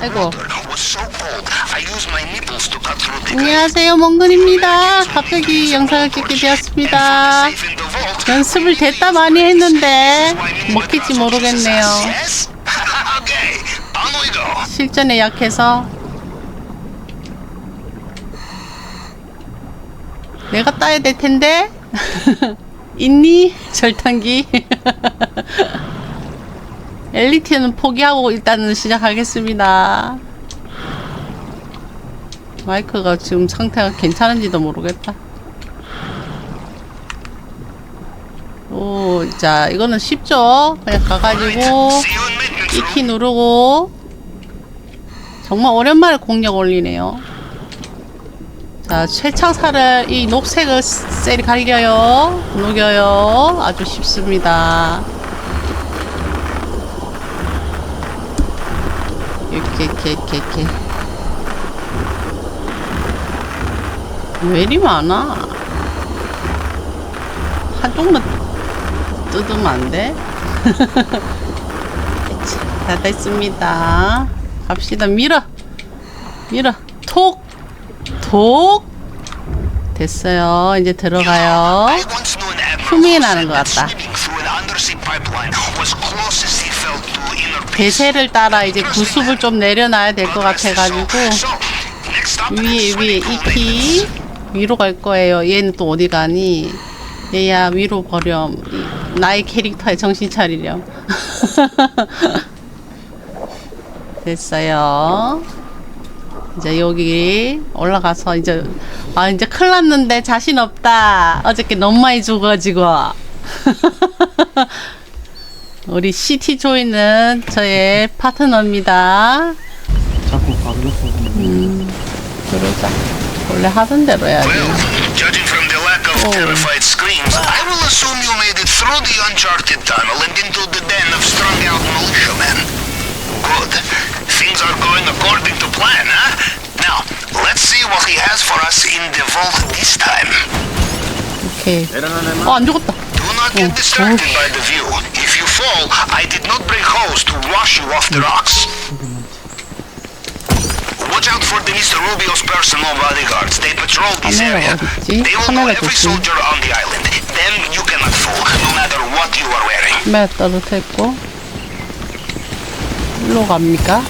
아이고. 안녕하세요, 몽근입니다. 갑자기 영상을 찍게 되었습니다. 연습을 됐다 많이 했는데 먹힐지 모르겠네요. 실전에 약해서 내가 따야 될 텐데 있니 절단기 엘리트는 포기하고 일단은 시작하겠습니다 마이크가 지금 상태가 괜찮은지도 모르겠다 오, 자, 이거는 쉽죠? 그냥 가가지고. 키 누르고 정말 오랜만에 공력 올리네요. 자, 최창살을 이 녹색을 셀이 갈겨요. 녹여요. 아주 쉽습니다. 이렇게, 이렇게, 이렇게, 이렇게. 왜 이리 많아? 한쪽만 뜯으면 안 돼? 다 됐습니다. 갑시다. 밀어. 밀어. 톡. 톡. 됐어요. 이제 들어가요. 흉이 나는 것 같다. 대세를 따라 이제 구습을 좀 내려놔야 될 것 같아가지고 위에 위에 swimming 이 pool 키 위로 갈 거예요. 얘는 또 어디 가니? 얘야 위로 버렴. 이- 나의 캐릭터에 정신 차리렴. 됐어요. 이제 여기 올라가서 이제 아 이제 큰일 났는데 자신 없다. 어저께 너무 많이 죽어가지고. 우리 CT 조이는 저의 파트너입니다. 자꾸 감격하고 그러자. 원래 하던 대로 해야지. Well, judging from the lack of Oh. terrified screams, I will assume you made it through the uncharted tunnel and into the den of strung-out militiamen. Good. Things are going according to plan, huh? Now, let's see what he has for us in the vault this time. 오케이. 어, 안 죽었다. Do not get distracted by the view. If you fall, I did not bring hose to wash you off the rocks. Watch out for the Mr. Rubio's personal bodyguards. They patrol this 카메라 area. 어딨지? They will know 카메라 every 조심. soldier on the island. Them you cannot fool, no matter what you are wearing. 카메라 떨어졌고. 일로 갑니까?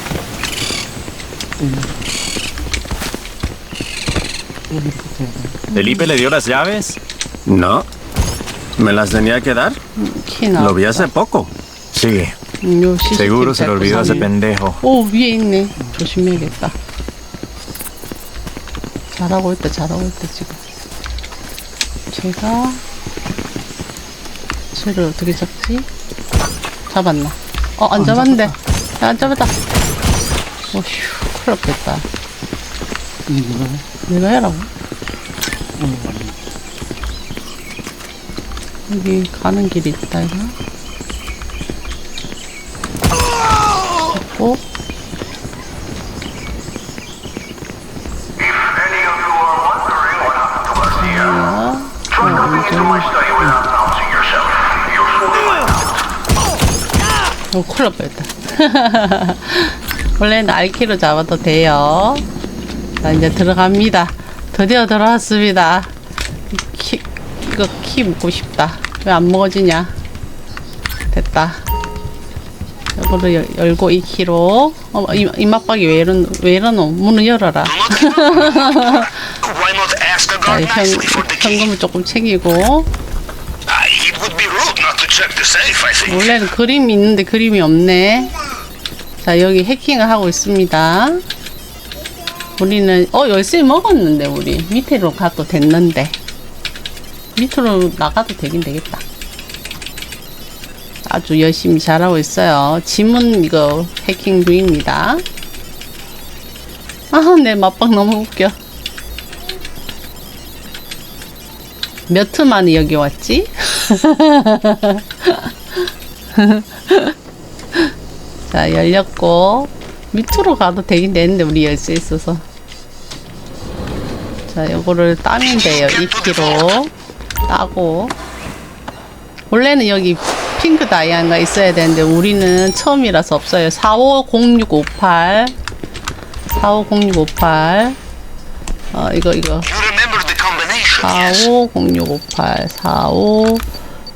¿Felipe le dio las llaves? No. ¿Me las tenía que dar? Lo vi hace poco. CCTV Seguro se le 잘 olvidó a ese pendejo. 오, 위에 있네. 조심해야겠다. 잘하고 있다, 잘하고 있다, 지금. 제가, 쟤를 어떻게 잡지? 잡았나? 어, 안 잡았는데. 야, 안 잡았다. 오휴, 큰일 났겠다. 내가 해라고? 올라가는 여기 가는 길이 있다, 이거. 됐고. 어, 날 뻔했다. 원래는 알키로 잡아도 돼요. 자, 이제 들어갑니다. 드디어 들어왔습니다. 키, 이거 키 먹고 싶다. 왜 안 먹어지냐? 됐다. 이거를 열, 열고 2kg. 어, 이, 이막박이 왜 이런, 왜 이러노? 문을 열어라. 자, 현? 현금을 조금 챙기고. 원래는 그림이 있는데 그림이 없네. 자, 여기 해킹을 하고 있습니다. 우리는, 어, 열쇠 먹었는데, 우리. 밑으로 가도 됐는데. 밑으로 나가도 되긴 되겠다. 아주 열심히 잘하고 있어요. 지문 이거 해킹 중입니다. 아, 내 맛박 너무 웃겨. 몇 트 만에 여기 왔지? 자, 열렸고, 밑으로 가도 되긴 되는데, 우리 열쇠 있어서. 자, 요거를 따면 돼요. 2kg. 따고. 원래는 여기 핑크 다이아가 있어야 되는데 우리는 처음이라서 없어요. 450658 450658 어 이거 이거 You remember the combination, yes? 450658 45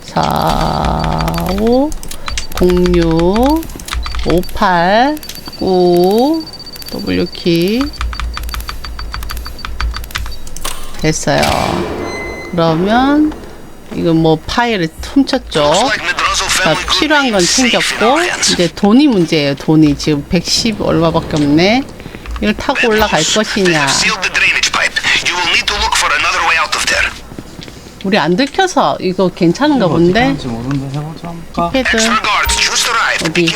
45 06 58 9 W키 됐어요. 그러면 이거 뭐 파일을 훔쳤죠. Group 필요한 건 챙겼고. 이제 돈이 문제예요. 돈이 지금 110 얼마밖에 없네. 이걸 타고 올라갈 것이냐? 우리 안 들켜서 이거 괜찮은가 본데. 패드 어디?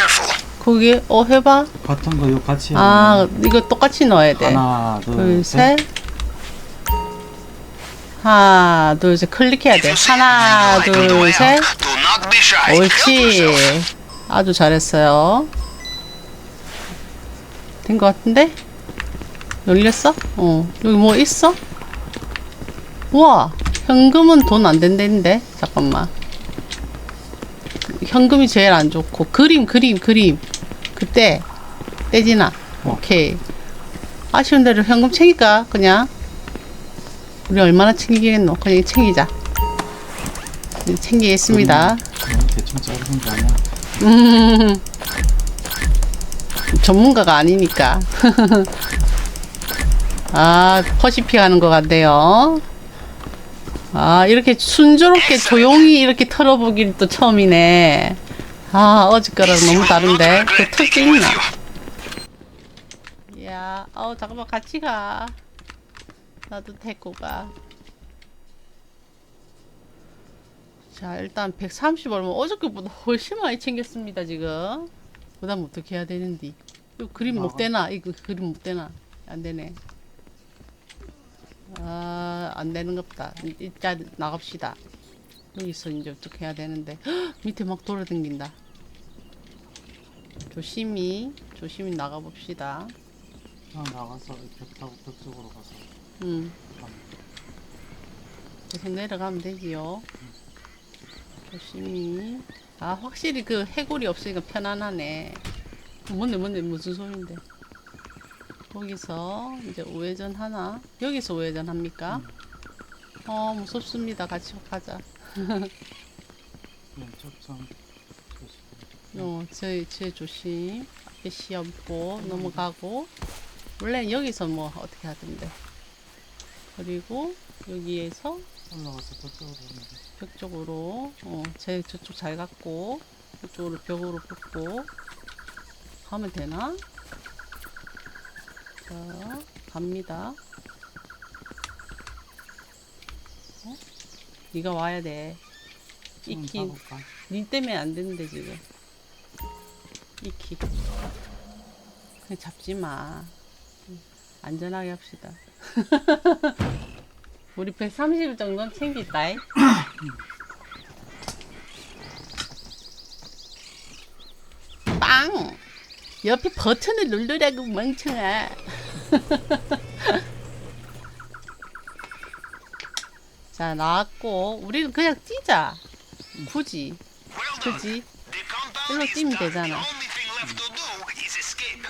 거기 어 해봐. 같은 거 이거 같이 아 이거 똑같이 넣어야 돼. 하나 둘, 둘 셋 셋. 하나, 둘, 셋. 클릭해야 돼. 하나, anything like on the way 둘, 셋. out, Do not be shy. Help 옳지. 아주 잘했어요. 된 것 같은데? 열렸어? 어. 여기 뭐 있어? 우와. 현금은 돈 안 된다는데? 잠깐만. 현금이 제일 안 좋고. 그림, 그림, 그림. 그때. 떼지나. 오케이. 아쉬운 대로 현금 챙길까? 그냥. 우리 얼마나 챙기겠노? 그냥 챙기자. 네, 챙기겠습니다. 그냥 대충 자르는 거 아니야? 음, 전문가가 아니니까. 아, 퍼시픽 하는 것 같네요. 아, 이렇게 순조롭게 조용히 이렇게 털어보기는 또 처음이네. 아, 어저께랑 너무 다른데. 그 특기 있나? 이야, 어, 잠깐만, 같이 가. 나도 데리고 가. 자, 일단 130 얼마 어저께보다 훨씬 많이 챙겼습니다, 지금. 그 다음 어떻게 해야 되는디? 이거 그림 못 되나? 이거 그림 못 되나? 안 되네. 아, 안 되는 겁다. 일단 나갑시다. 여기서 이제 어떻게 해야 되는데. 헉, 밑에 막 돌아다닌다. 조심히, 조심히 나가봅시다. 그냥 나가서 벽 타고 벽 쪽으로 가서 음. 계속 내려가면 되지요. 조심히. 아, 확실히 그 해골이 없으니까 편안하네. 뭔데, 뭔데, 무슨 소린데. 거기서 이제 우회전 하나. 여기서 우회전 합니까? 어, 무섭습니다. 같이 가자. 조심 어, 제, 제 조심. 앞에 시야 있고, 넘어가고. 원래 여기서 뭐, 어떻게 하던데. 그리고 여기에서 올라가서 오면 돼. 벽 쪽으로 어, 제 저쪽 잘 갔고 이쪽으로 벽으로 붙고 가면 되나? 자 갑니다. 어? 네가 와야 돼. 타볼까? 니 때문에 안 되는데 지금. 익히. 그냥 잡지 마. 응, 안전하게 합시다. 우리 130 정도는 챙기다. 이. 빵! 옆에 버튼을 누르라고 멍청아. 자, 나왔고, 우리는 그냥 뛰자. 굳이. Compound 일로 뛰면. 되잖아. The only thing left to do is escape.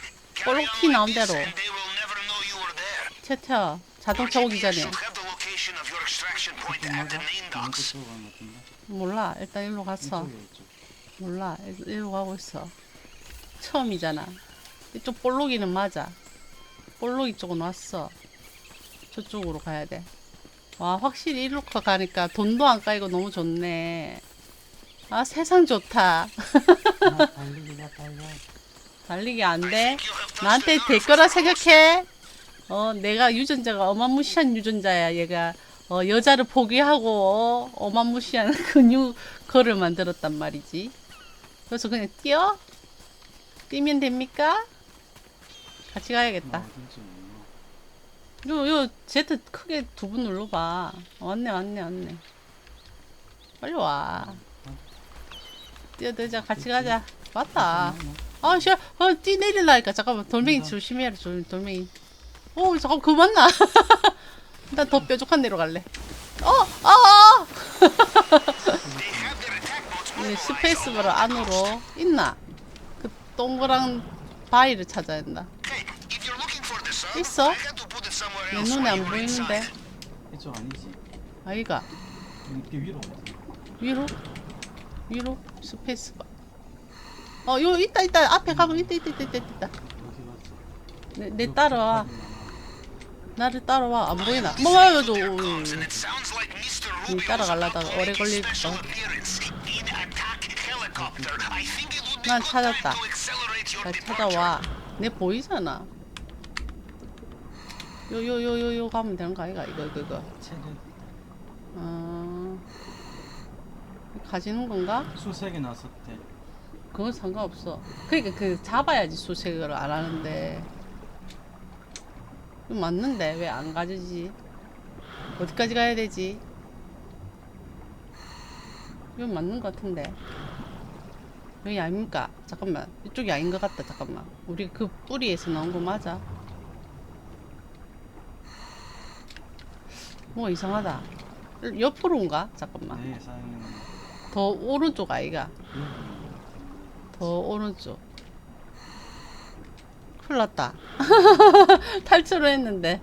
볼록 Carry on 티 like 나온 대로. and they will never know you 튀어, 자동차 오기 전에. 몰라. 일단 일로 갔어. 이쪽 몰라. 일- 일로 가고 있어. 처음이잖아. 이쪽 볼록이는 맞아. 볼록이 쪽은 왔어. 저쪽으로 가야 돼. 와, 확실히 일로 가- 가니까 돈도 안 까이고 너무 좋네. 아, 세상 좋다. 아 달리기 안 돼. You have touched 나한테 the 될 nerve. 거라 생각해. 어, 내가 유전자가 어마무시한 유전자야. 얘가 어, 여자를 포기하고 어, 어마무시한 근육 거를 만들었단 말이지. 그래서 그냥 뛰어? 뛰면 됩니까? 같이 가야겠다. 몰라 요, 요, Z 크게 두번 눌러봐. 왔네, 왔네, 왔네. 빨리 와. 뛰어들자, 같이 가자. 맞다. 아, 씨, 어, 뛰 내릴라니까. 잠깐만, 돌멩이 조심해라, 돌, 돌멩이. 오, 잠깐, 그거 맞나? 나더 뾰족한 데로 갈래. 어, attack boats 이게 스페이스바를 안으로 있나? 그 동그란 바위를 찾아야 된다. 있어? 내 눈에 안 보이는데. 이쪽 아니지? 아이가 이렇게 위로. 위로 위로 스페이스바. 어, 요 있다 있다 앞에 가면 있다 있다 있다 있다 있다. 내, 내 따라와. 나를 따라와. 안 보이나? 뭐야 저. 음, to 오래 be 난 찾았다. departure. 찾아와. 내 보이잖아. 요 요 요 요 요 가면 되는 거 아이가? 이거 이거 이거. 어... 가지는 건가? 수색이 때 그건 상관없어. 그러니까 그 잡아야지 수색을 안 하는데. 이거 맞는데 왜 안 가지지? 어디까지 가야 되지? 이건 맞는 것 같은데. 여기 아닙니까? 잠깐만. 이쪽이 아닌 것 같다. 잠깐만. 우리 그 뿌리에서 나온 거 맞아? 뭐 이상하다. 옆으로인가? 잠깐만. 내 예상에는 더 오른쪽 아이가 더 오른쪽 큰일 났다. 탈출을 했는데.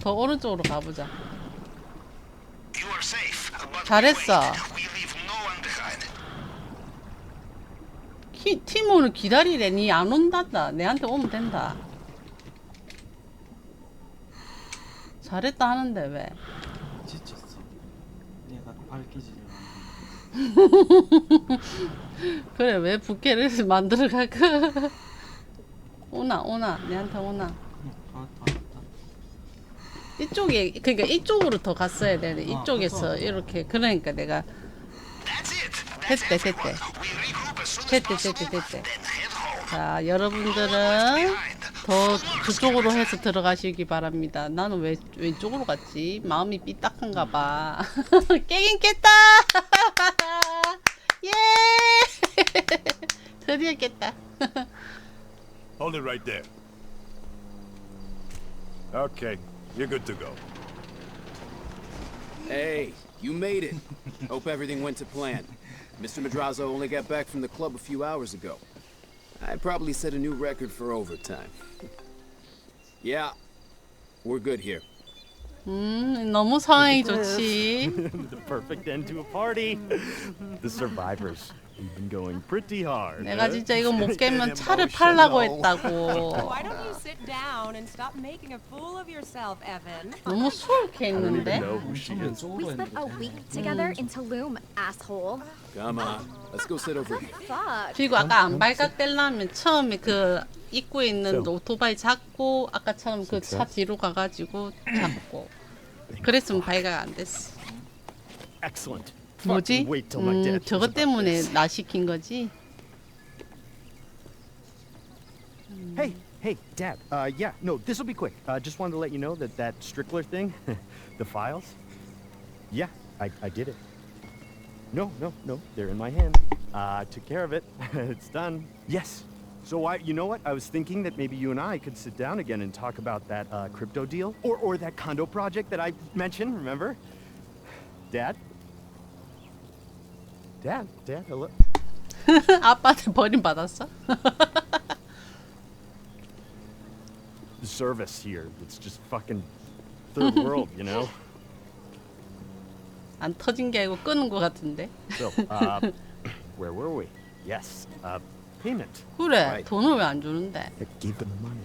더 오른쪽으로 가보자. 잘했어. 키, 티모는 기다리래. 니 안 온단다. 내한테 오면 된다. 잘했다 하는데 왜? 지쳤어. 내가 밝히지를 않아. 그래 왜 부캐를 만들어 갈까 오나 오나 내한테 오나 다 왔다. 이쪽에 그러니까 이쪽으로 더 갔어야 되네. 아, 이쪽에서. 이렇게 그러니까 내가 됐대. 됐대 됐대 됐대 됐대. 자 여러분들은 더 그쪽으로 해서 들어가시기 바랍니다. 나는 왜 왼쪽으로 갔지? 마음이 삐딱한가 봐. 깨긴 깼다. 예. 드디어 깼다. Hold it right there. Okay, you're good to go. Hey, you made it. Hope everything went to plan. Mr. Madrazo only got back from the club a few hours ago. I probably set a new record for overtime. yeah, we're good here. 음 너무 상황이 좋지. the perfect end to a party. the survivors. We've been going pretty hard. 내가 huh? 진짜 이거 못 깨면 차를 팔라고 했다고. Why don't you sit down and stop making a fool of yourself, Evan? 너무 수월해 I don't even 있는데. know who she is. 음. We spent a week together in Tulum, asshole. Come on, let's go sit over here. Fuck. 그리고 아까 안 발각되려면 처음에 그 입구에 있는 오토바이 잡고 아까처럼 그 차 뒤로 가가지고 잡고 그랬으면 발각 안 됐어. Excellent. 뭐지? Fucking Wait till my 음, dad 저것 hears about 때문에 this. 나 시킨 거지. Hey, hey, Dad. Uh, yeah, no, this will be quick. Uh, just wanted to let you know that that Strickler thing, the files. Yeah, I, I did it. No, no, no, they're in my hand. Uh, I took care of it. it's done. Yes. So I, you know what? I was thinking that maybe you and I could sit down again and talk about that uh, crypto deal, or or that condo project that I mentioned. Remember, Dad? Dad, Dad, hello. 아빠한테 버림 받았어? the service here. It's just fucking third world, you know? 안 터진 게 아니고 끄는 거 같은데. So, uh, where were we? Yes, uh, payment. 그래 Right. 돈을 왜 안 주는데? Give them the money.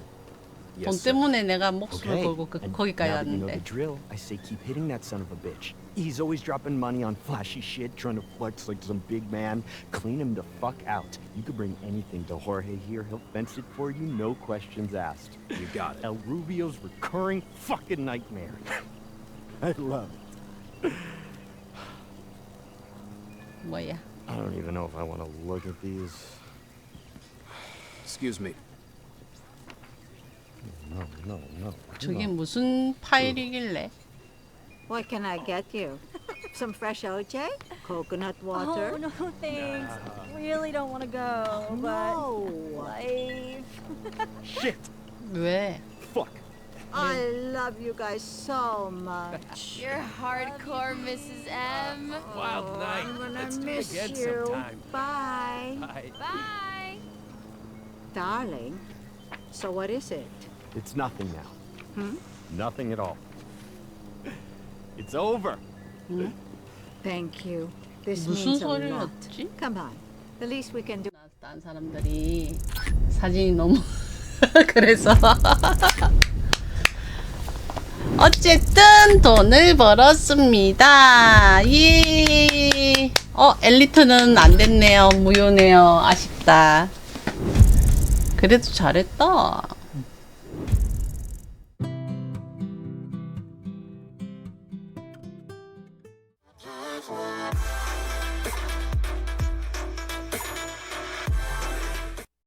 돈 때문에 내가 목숨을 걸고 그, and 거기까지 now that you know the 왔는데. drill, I say keep hitting that son of a bitch. He's always dropping money on flashy shit, trying to flex like some big man. Clean him the fuck out. You could bring anything to Jorge here. He'll fence it for you, no questions asked. You got it. El Rubio's recurring fucking nightmare. I love it. 뭐야? I don't even know if I want to look at these. Excuse me. No, no, no. 저게 no. 무슨 파일이길래? What can I get you? Some fresh OJ? Coconut water? Oh, no thanks. Really don't want to go, but No. life. Shit! 왜? Fuck! I love you guys so much. You're hardcore, Mrs. M. Wild night. I'm gonna miss you. Bye. Bye. Darling, so what is it? It's nothing now. Hmm? Nothing at all. It's over. Thank you. This 무슨 means a 소리를 lot. 했지? Come on. The least we can do. 딴 사람들이 사진이 너무 그래서 어쨌든 돈을 벌었습니다. 예. 어 엘리트는 안 됐네요. 무효네요. 아쉽다. 그래도 잘했다.